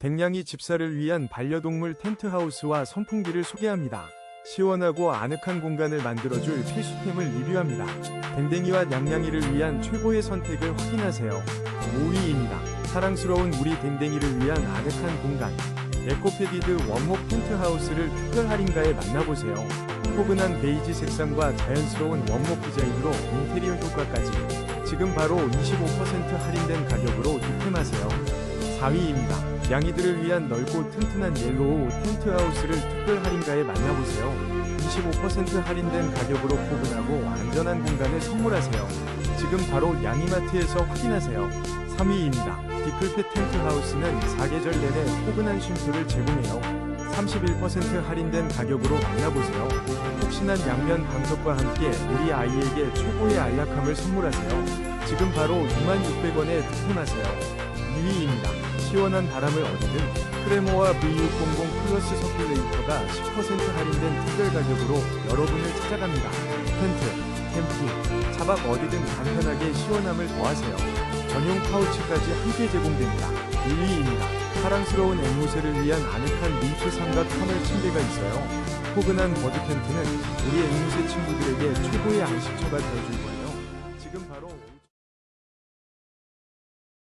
백냥이 집사를 위한 반려동물 텐트하우스와 선풍기를 소개합니다. 시원하고 아늑한 공간을 만들어줄 필수템을 리뷰합니다. 댕댕이와 냥냥이를 위한 최고의 선택을 확인하세요. 5위입니다. 사랑스러운 우리 댕댕이를 위한 아늑한 공간. 에코페디드 원목 텐트하우스를 특별 할인가에 만나보세요. 포근한 베이지 색상과 자연스러운 원목 디자인으로 인테리어 효과까지. 지금 바로 25% 할인된 가격으로 득템하세요. 4위입니다. 양이들을 위한 넓고 튼튼한 옐로우 텐트하우스를 특별 할인가에 만나보세요. 25% 할인된 가격으로 포근하고 안전한 공간을 선물하세요. 지금 바로 양이마트에서 확인하세요. 3위입니다. 디클펫 텐트하우스는 사계절 내내 포근한 쉼표를 제공해요. 31% 할인된 가격으로 만나보세요. 혹시난 양면 방석과 함께 우리 아이에게 최고의 안락함을 선물하세요. 지금 바로 2600원에 득템하세요. 2위입니다. 시원한 바람을 어디든 크레모와 V600 플러스 서큘레이터가 10% 할인된 특별 가격으로 여러분을 찾아갑니다. 텐트, 캠핑, 차박 어디든 간편하게 시원함을 더하세요. 전용 파우치까지 함께 제공됩니다. 1위입니다. 사랑스러운 앵무새를 위한 아늑한 링크 삼각 터널 침대가 있어요. 포근한 버드 텐트는 우리 앵무새 친구들에게 최고의 안식처가 되어줄 거예요.